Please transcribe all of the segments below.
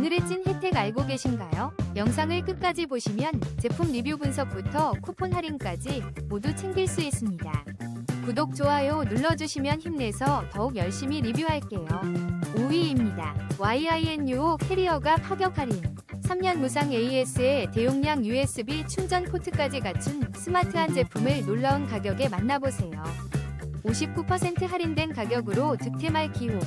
오늘의 찐 혜택 알고 계신가요? 영상을 끝까지 보시면 제품 리뷰 분석부터 쿠폰 할인까지 모두 챙길 수 있습니다. 구독, 좋아요 눌러주시면 힘내서 더욱 열심히 리뷰할게요. 5위입니다. YINUO 캐리어가 파격 할인. 3년 무상 AS에 대용량 USB 충전 포트까지 갖춘 스마트한 제품을 놀라운 가격에 만나보세요. 59% 할인된 가격으로 득템할 기회.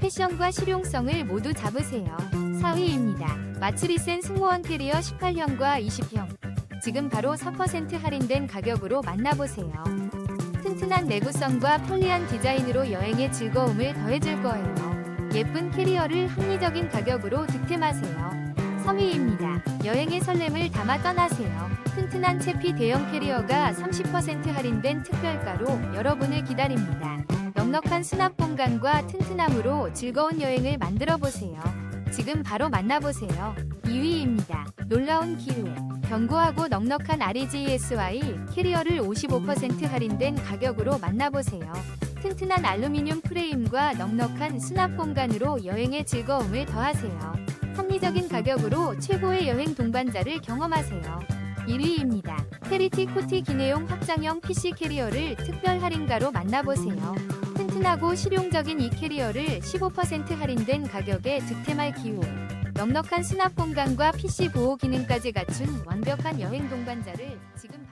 패션과 실용성을 모두 잡으세요. 4위입니다. 마츠리센 승무원 캐리어 18형과 20형. 지금 바로 4% 할인된 가격으로 만나보세요. 튼튼한 내구성과 편리한 디자인으로 여행의 즐거움을 더해줄 거예요. 예쁜 캐리어를 합리적인 가격으로 득템하세요. 3위입니다. 여행의 설렘을 담아 떠나세요. 튼튼한 채피 대형 캐리어가 30% 할인된 특별가로 여러분을 기다립니다. 넉넉한 수납 공간과 튼튼함으로 즐거운 여행을 만들어 보세요. 지금 바로 만나보세요. 2위입니다. 놀라운 기회. 견고하고 넉넉한 REGSY 캐리어를 55% 할인된 가격으로 만나보세요. 튼튼한 알루미늄 프레임과 넉넉한 수납 공간으로 여행의 즐거움을 더하세요. 합리적인 가격으로 최고의 여행 동반자를 경험하세요. 1위입니다. 페리티 코티 기내용 확장형 PC 캐리어를 특별 할인가로 만나보세요. 튼튼하고 실용적인 이 캐리어를 15% 할인된 가격에 득템할 기회. 넉넉한 수납 공간과 PC 보호 기능까지 갖춘 완벽한 여행 동반자를 지금